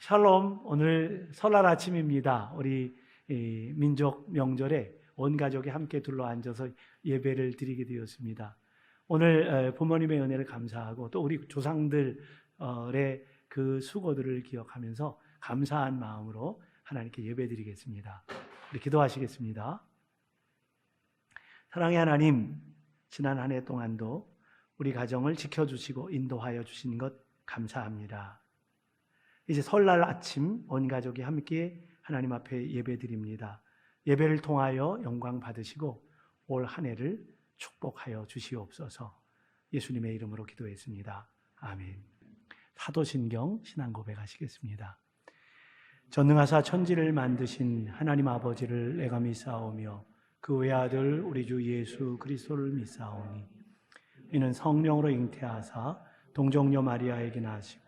샬롬 오늘 설날 아침입니다. 우리 이 민족 명절에 온 가족이 함께 둘러 앉아서 예배를 드리게 되었습니다. 오늘 에, 부모님의 은혜를 감사하고 또 우리 조상들의 그 수고들을 기억하면서 감사한 마음으로 하나님께 예배 드리겠습니다. 우리 기도하시겠습니다. 사랑의 하나님, 지난 한 해 동안도 우리 가정을 지켜주시고 인도하여 주신 것 감사합니다. 이제 설날 아침 온 가족이 함께 하나님 앞에 예배드립니다. 예배를 통하여 영광 받으시고 올 한 해를 축복하여 주시옵소서. 예수님의 이름으로 기도했습니다. 아멘. 사도신경 신앙 고백하시겠습니다. 전능하사 천지를 만드신 하나님 아버지를 내가 믿사오며 그 외아들 우리 주 예수 그리스도를 믿사오니 이는 성령으로 잉태하사 동정녀 마리아에게 나시고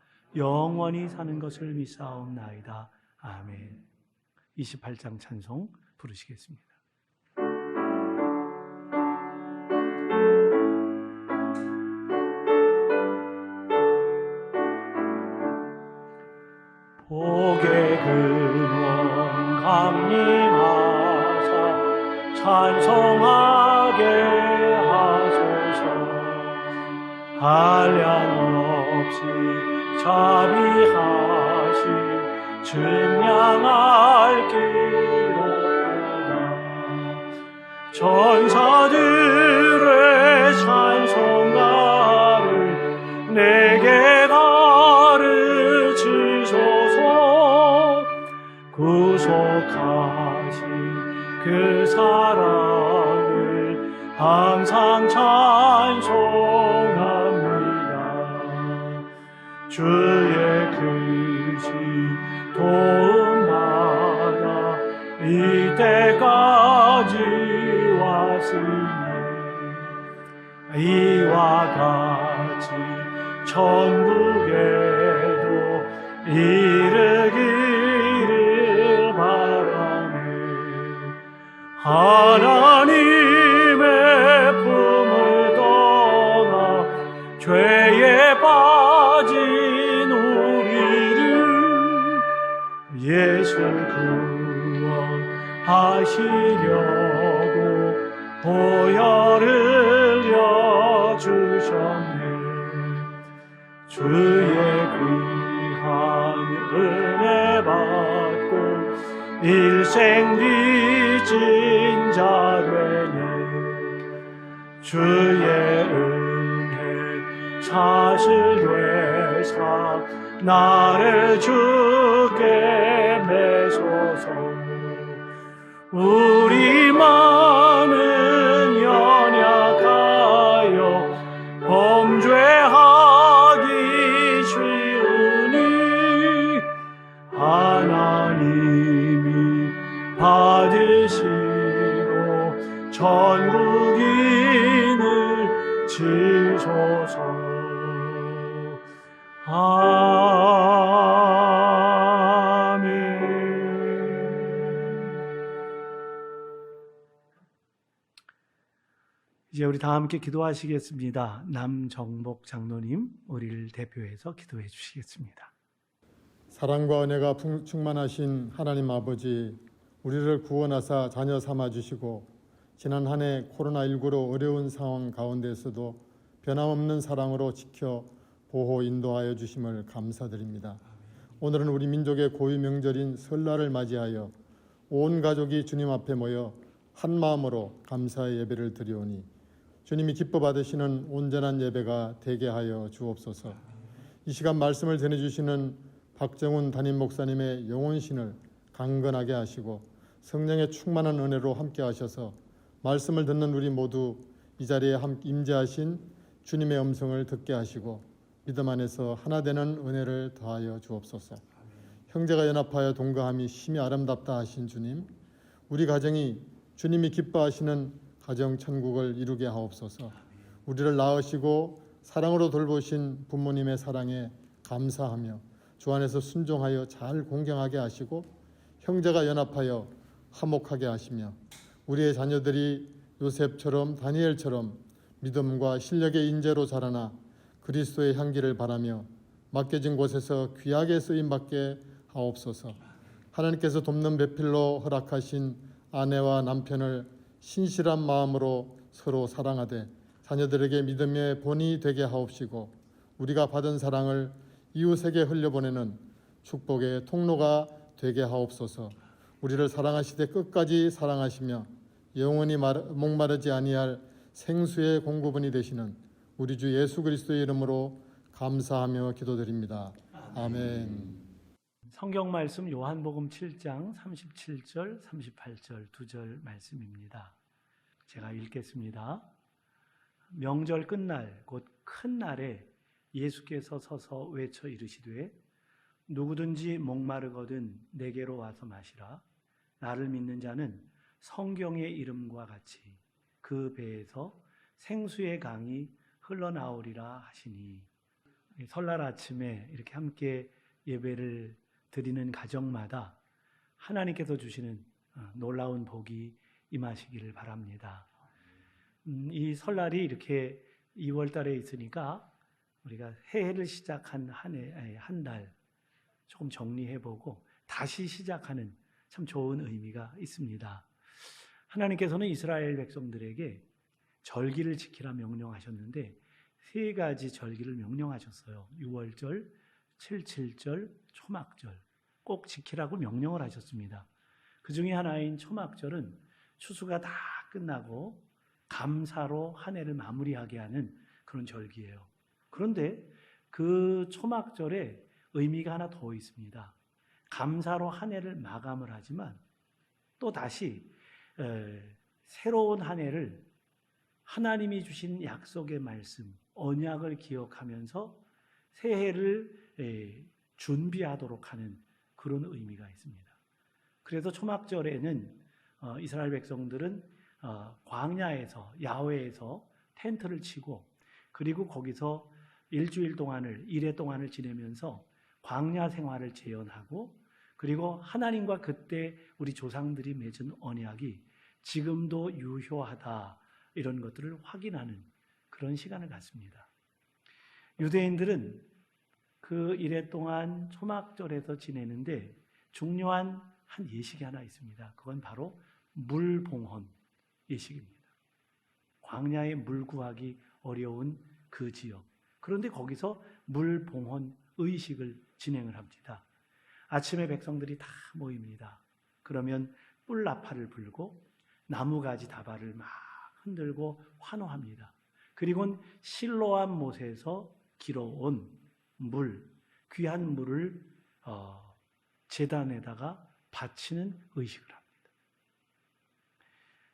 영원히 사는 것을 믿사옵나이다. 아멘. 28장 찬송 부르시겠습니다. 한량없이 자비하신 증량할 기록보다 전사들의 찬송가를 내게 가르치소서. 구속하신 그 사랑을 항상 찬송 주의 크신 도움 받아 이때까지 왔으니 이와 같이 천국에도 이르 하시려고 보혈을 여주셨네. 주의 귀한 은혜 받고 일생 빚진 자 되네. 주의 은혜 사실 되사 나를 주께 매소서 우리만은 연약하여 범죄하기 쉬우니 하나님이 받으시고 전국인을 지소서. 아 이제 우리 다 함께 기도하시겠습니다. 남정복 장로님 우리를 대표해서 기도해 주시겠습니다. 사랑과 은혜가 풍- 충만하신 하나님 아버지, 우리를 구원하사 자녀 삼아 주시고 지난 한 해 코로나19로 어려운 상황 가운데서도 변함없는 사랑으로 지켜 보호 인도하여 주심을 감사드립니다. 오늘은 우리 민족의 고유 명절인 설날을 맞이하여 온 가족이 주님 앞에 모여 한 마음으로 감사의 예배를 드리오니 주님이 기뻐 받으시는 온전한 예배가 되게 하여 주옵소서. 이 시간 말씀을 전해 주시는 박정훈 담임 목사님의 영혼신을 강건하게 하시고 성령의 충만한 은혜로 함께 하셔서 말씀을 듣는 우리 모두 이 자리에 함 임재하신 주님의 음성을 듣게 하시고 믿음 안에서 하나 되는 은혜를 더하여 주옵소서. 형제가 연합하여 동거함이 심히 아름답다 하신 주님, 우리 가정이 주님이 기뻐하시는 가정 천국을 이루게 하옵소서. 우리를 낳으시고 사랑으로 돌보신 부모님의 사랑에 감사하며 주 안에서 순종하여 잘 공경하게 하시고 형제가 연합하여 화목하게 하시며 우리의 자녀들이 요셉처럼 다니엘처럼 믿음과 실력의 인재로 자라나 그리스도의 향기를 바라며 맡겨진 곳에서 귀하게 쓰임 받게 하옵소서. 하나님께서 돕는 배필로 허락하신 아내와 남편을 신실한 마음으로 서로 사랑하되 자녀들에게 믿음의 본이 되게 하옵시고 우리가 받은 사랑을 이웃에게 흘려보내는 축복의 통로가 되게 하옵소서. 우리를 사랑하시되 끝까지 사랑하시며 영원히 말- 목마르지 아니할 생수의 공급원이 되시는 우리 주 예수 그리스도의 이름으로 감사하며 기도드립니다. 아멘. 성경 말씀 요한복음 7장 37절, 38절 두 절 말씀입니다. 제가 읽겠습니다. 명절 끝날 곧 큰 날에 예수께서 서서 외쳐 이르시되 누구든지 목마르거든 내게로 와서 마시라 나를 믿는 자는 성경의 이름과 같이 그 배에서 생수의 강이 흘러나오리라 하시니 이 설날 아침에 이렇게 함께 예배를 드리는 가정마다 하나님께서 주시는 어, 놀라운 복이 임하시기를 바랍니다. 음, 이 설날이 이렇게 2월 달에 있으니까 우리가 해를 시작한 한 해, 한 달 조금 정리해보고 다시 시작하는 참 좋은 의미가 있습니다. 하나님께서는 이스라엘 백성들에게 절기를 지키라 명령하셨는데 세 가지 절기를 명령하셨어요. 6월절, 77절, 초막절 꼭 지키라고 명령을 하셨습니다. 그 중에 하나인 초막절은 추수가 다 끝나고 감사로 한 해를 마무리하게 하는 그런 절기예요. 그런데 그 초막절에 의미가 하나 더 있습니다. 감사로 한 해를 마감을 하지만 또 다시 에, 새로운 한 해를 하나님이 주신 약속의 말씀, 언약을 기억하면서 새해를 에, 준비하도록 하는 그런 의미가 있습니다. 그래서 초막절에는 어, 이스라엘 백성들은 어, 광야에서 야외에서 텐트를 치고 그리고 거기서 일주일 동안을 일해 동안을 지내면서 광야 생활을 재현하고 그리고 하나님과 그때 우리 조상들이 맺은 언약이 지금도 유효하다 이런 것들을 확인하는 그런 시간을 갖습니다. 유대인들은 그 일해 동안 초막절에서 지내는데 중요한 한 예식이 하나 있습니다. 그건 바로 물봉헌 예식입니다. 광야에 물 구하기 어려운 그 지역. 그런데 거기서 물봉헌 의식을 진행을 합니다. 아침에 백성들이 다 모입니다. 그러면 뿔나파를 불고 나무가지 다발을 막 흔들고 환호합니다. 그리고는 실로암 못에서 길어온 물, 귀한 물을 어, 재단에다가 바치는 의식을 합니다.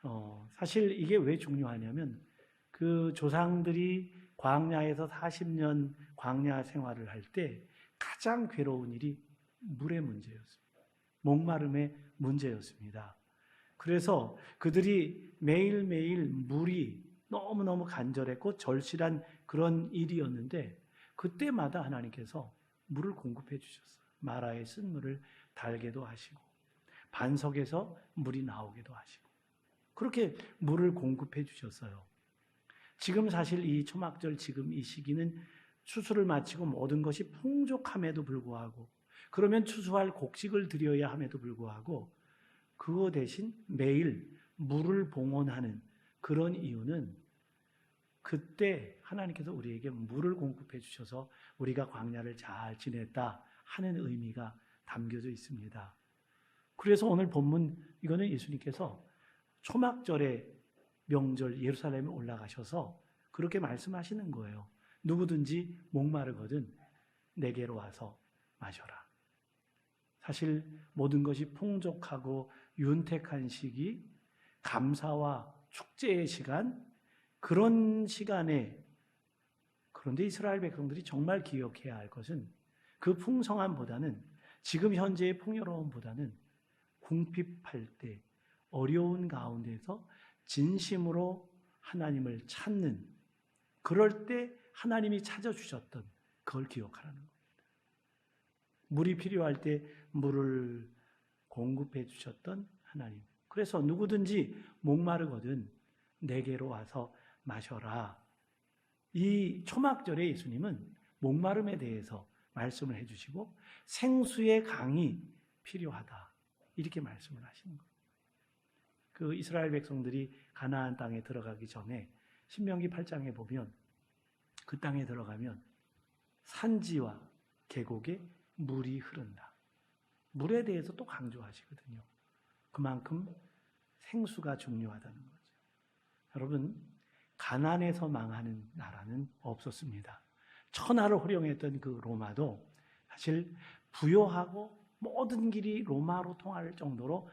어, 사실 이게 왜 중요하냐면 그 조상들이 광야에서 40년 광야 생활을 할 때 가장 괴로운 일이 물의 문제였습니다. 목마름의 문제였습니다. 그래서 그들이 매일매일 물이 너무너무 간절했고 절실한 그런 일이었는데 그때마다 하나님께서 물을 공급해 주셨어요. 마라의 쓴물을 달게도 하시고 반석에서 물이 나오게도 하시고 그렇게 물을 공급해 주셨어요. 지금 사실 이 초막절 지금 이 시기는 추수를 마치고 모든 것이 풍족함에도 불구하고 그러면 추수할 곡식을 드려야 함에도 불구하고 그거 대신 매일 물을 봉헌하는 그런 이유는 그때 하나님께서 우리에게 물을 공급해 주셔서 우리가 광야를 잘 지냈다 하는 의미가 담겨져 있습니다. 그래서 오늘 본문 이거는 예수님께서 초막절에 명절 예루살렘에 올라가셔서 그렇게 말씀하시는 거예요. 누구든지 목마르거든 내게로 와서 마셔라. 사실 모든 것이 풍족하고 윤택한 시기, 감사와 축제의 시간, 그런 시간에 그런데 이스라엘 백성들이 정말 기억해야 할 것은 그 풍성함보다는 지금 현재의 풍요로움보다는 궁핍할 때 어려운 가운데서 진심으로 하나님을 찾는 그럴 때 하나님이 찾아주셨던 그걸 기억하라는 겁니다. 물이 필요할 때 물을 공급해 주셨던 하나님. 그래서 누구든지 목마르거든 내게로 와서 마셔라. 이 초막절에 예수님은 목마름에 대해서 말씀을 해주시고 생수의 강이 필요하다. 이렇게 말씀을 하시는 거예요. 그 이스라엘 백성들이 가나안 땅에 들어가기 전에 신명기 8장에 보면 그 땅에 들어가면 산지와 계곡에 물이 흐른다. 물에 대해서 또 강조하시거든요. 그만큼 생수가 중요하다는 거죠. 여러분, 가난에서 망하는 나라는 없었습니다. 천하를 호령했던 그 로마도 사실 부요하고 모든 길이 로마로 통할 정도로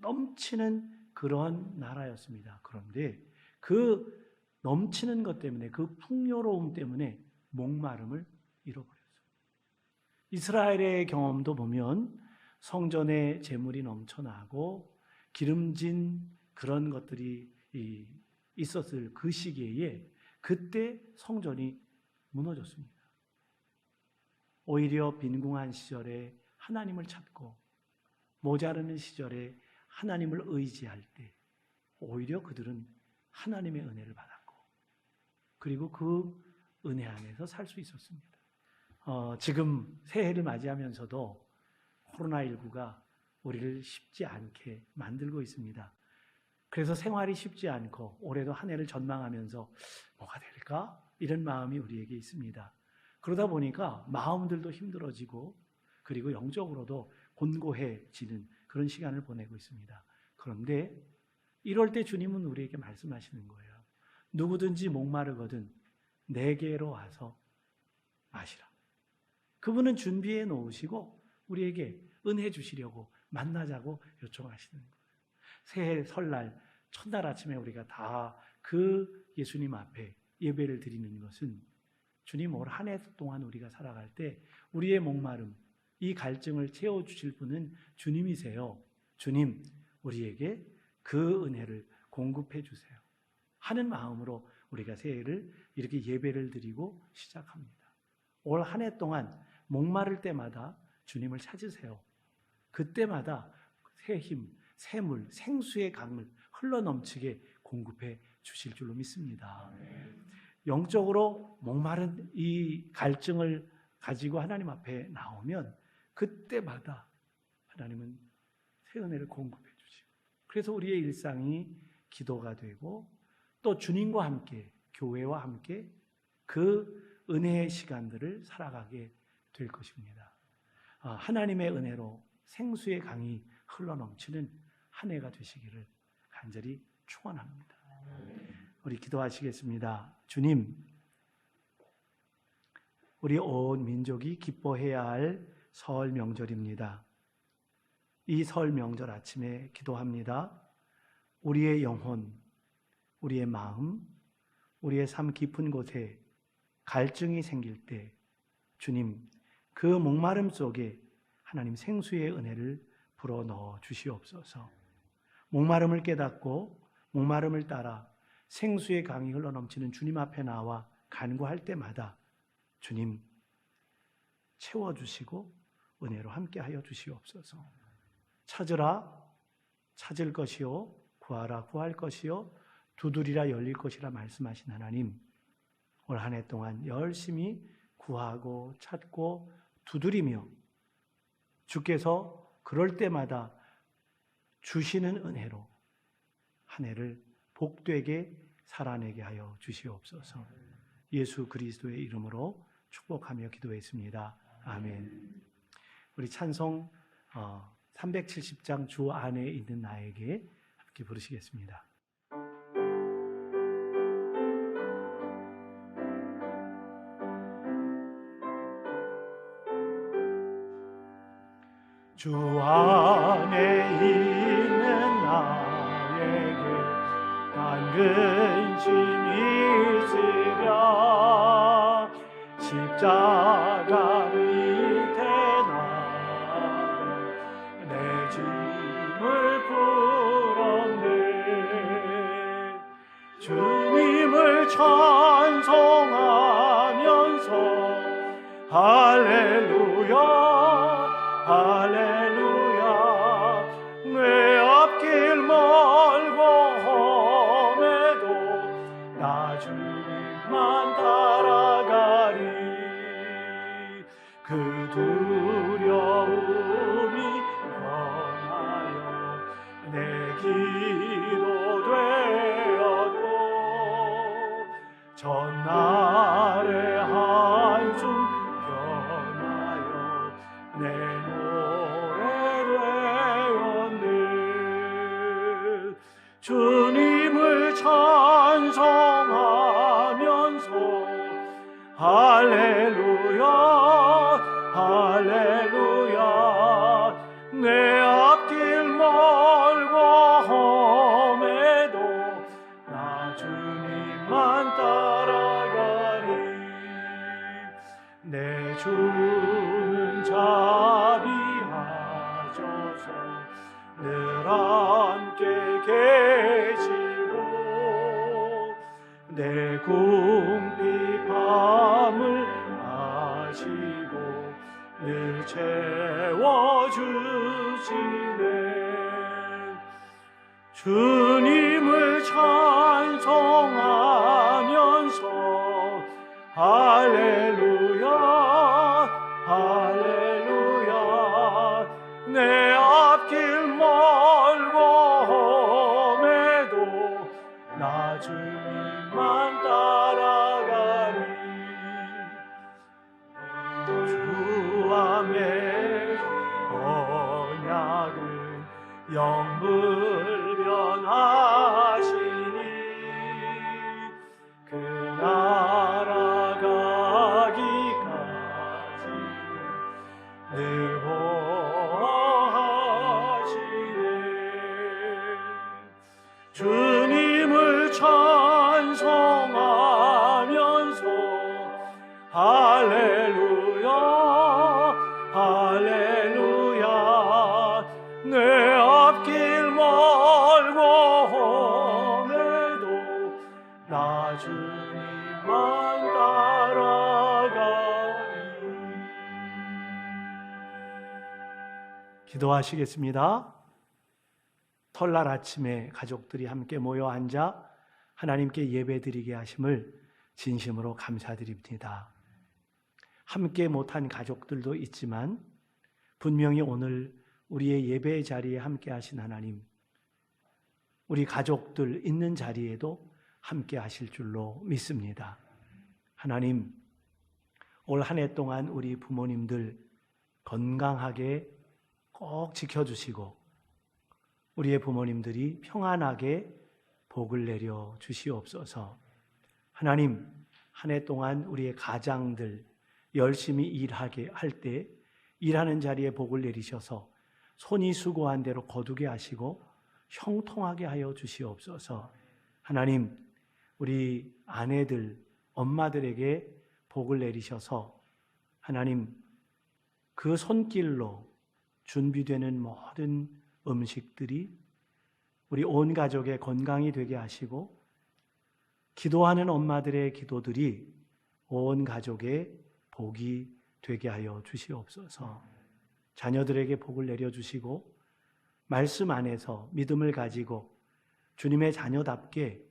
넘치는 그런 나라였습니다. 그런데 그 넘치는 것 때문에 그 풍요로움 때문에 목마름을 잃어버렸어요. 이스라엘의 경험도 보면 성전에 재물이 넘쳐나고 기름진 그런 것들이 있었을 그 시기에 그때 성전이 무너졌습니다. 오히려 빈궁한 시절에 하나님을 찾고 모자르는 시절에 하나님을 의지할 때 오히려 그들은 하나님의 은혜를 받았고 그리고 그 은혜 안에서 살 수 있었습니다. 어, 지금 새해를 맞이하면서도 코로나19가 우리를 쉽지 않게 만들고 있습니다. 그래서 생활이 쉽지 않고 올해도 한 해를 전망하면서 뭐가 될까? 이런 마음이 우리에게 있습니다. 그러다 보니까 마음들도 힘들어지고 그리고 영적으로도 곤고해지는 그런 시간을 보내고 있습니다. 그런데 이럴 때 주님은 우리에게 말씀하시는 거예요. 누구든지 목마르거든 내게로 와서 마시라. 그분은 준비해 놓으시고 우리에게 은혜 주시려고 만나자고 요청하시는 거예요. 새해 설날 첫날 아침에 우리가 다 그 예수님 앞에 예배를 드리는 것은 주님 올 한 해 동안 우리가 살아갈 때 우리의 목마름, 이 갈증을 채워 주실 분은 주님이세요. 주님, 우리에게 그 은혜를 공급해 주세요. 하는 마음으로 우리가 새해를 이렇게 예배를 드리고 시작합니다. 올 한 해 동안 목마를 때마다 주님을 찾으세요. 그때마다 새 힘, 샘물, 생수의 강을 흘러 넘치게 공급해 주실 줄로 믿습니다. 영적으로 목마른 이 갈증을 가지고 하나님 앞에 나오면 그때마다 하나님은 새 은혜를 공급해 주시고 그래서 우리의 일상이 기도가 되고 또 주님과 함께 교회와 함께 그 은혜의 시간들을 살아가게 될 것입니다. 아, 하나님의 은혜로 생수의 강이 흘러 넘치는 한 해가 되시기를 간절히 축원합니다. 우리 기도하시겠습니다. 주님, 우리 온 민족이 기뻐해야 할 설 명절입니다. 이 설 명절 아침에 기도합니다. 우리의 영혼, 우리의 마음, 우리의 삶 깊은 곳에 갈증이 생길 때 주님 그 목마름 속에 하나님 생수의 은혜를 불어 넣어 주시옵소서. 목마름을 깨닫고 목마름을 따라 생수의 강이 흘러 넘치는 주님 앞에 나와 간구할 때마다 주님 채워 주시고 은혜로 함께 하여 주시옵소서. 찾으라 찾을 것이요 구하라 구할 것이요 두드리라 열릴 것이라 말씀하신 하나님 올 한 해 동안 열심히 구하고 찾고 두드리며 주께서 그럴 때마다 주시는 은혜로 한 해를 복되게 살아내게 하여 주시옵소서. 예수 그리스도의 이름으로 축복하며 기도했습니다. 아멘. 우리 찬송 370장 주 안에 있는 나에게 함께 부르시겠습니다. 주 안에 근심 있으랴 십자가 밑에 나내 짐을 풀었네. 주님을 찬송하면서 주님을 찬송하면서 할렐루야 주 기도하시겠습니다. 설날 아침에 가족들이 함께 모여 앉아 하나님께 예배드리게 하심을 진심으로 감사드립니다. 함께 못한 가족들도 있지만 분명히 오늘 우리의 예배 자리에 함께 하신 하나님, 우리 가족들 있는 자리에도 함께 하실 줄로 믿습니다. 하나님, 올 한 해 동안 우리 부모님들 건강하게 꼭 지켜주시고 우리의 부모님들이 평안하게 복을 내려 주시옵소서. 하나님, 한 해 동안 우리의 가장들 열심히 일하게 할 때 일하는 자리에 복을 내리셔서 손이 수고한 대로 거두게 하시고 형통하게 하여 주시옵소서. 하나님, 우리 아내들, 엄마들에게 복을 내리셔서 하나님 그 손길로 준비되는 모든 음식들이 우리 온 가족의 건강이 되게 하시고 기도하는 엄마들의 기도들이 온 가족의 복이 되게 하여 주시옵소서. 자녀들에게 복을 내려 주시고 말씀 안에서 믿음을 가지고 주님의 자녀답게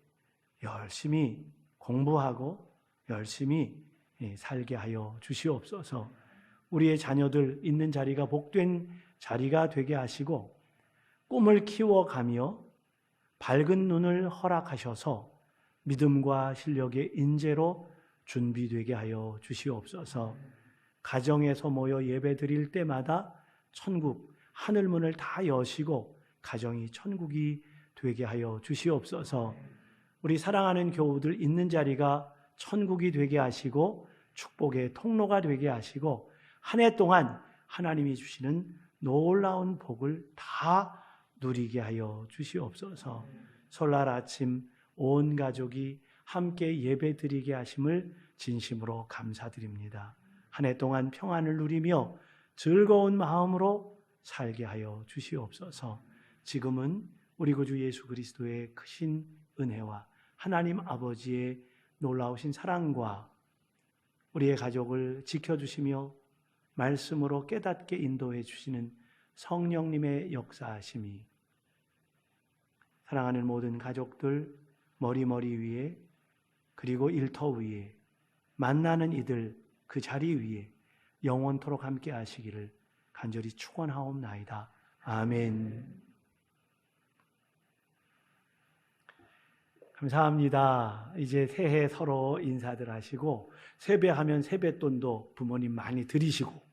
열심히 공부하고 열심히 예, 살게 하여 주시옵소서. 우리의 자녀들 있는 자리가 복된 자리가 되게 하시고 꿈을 키워가며 밝은 눈을 허락하셔서 믿음과 실력의 인재로 준비되게 하여 주시옵소서. 가정에서 모여 예배 드릴 때마다 천국 하늘 문을 다 여시고 가정이 천국이 되게 하여 주시옵소서. 우리 사랑하는 교우들 있는 자리가 천국이 되게 하시고 축복의 통로가 되게 하시고 한 해 동안 하나님이 주시는 놀라운 복을 다 누리게 하여 주시옵소서. 설날 아침 온 가족이 함께 예배 드리게 하심을 진심으로 감사드립니다. 한 해 동안 평안을 누리며 즐거운 마음으로 살게 하여 주시옵소서. 지금은 우리 구주 예수 그리스도의 크신 은혜와 하나님 아버지의 놀라우신 사랑과 우리의 가족을 지켜주시며 말씀으로 깨닫게 인도해 주시는 성령님의 역사하심이 사랑하는 모든 가족들 머리머리 위에 그리고 일터 위에 만나는 이들 그 자리 위에 영원토록 함께 하시기를 간절히 축원하옵나이다. 아멘. 감사합니다. 이제 새해 서로 인사들 하시고 세배하면 세뱃돈도 부모님 많이 드리시고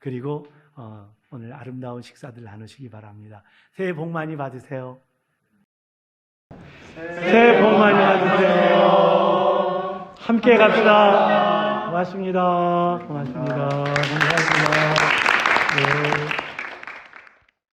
그리고 어, 오늘 아름다운 식사들 나누시기 바랍니다. 새해 복 많이 받으세요. 새해 복 많이 받으세요. 함께 갑시다. 고맙습니다. 고맙습니다. 감사합니다. 네.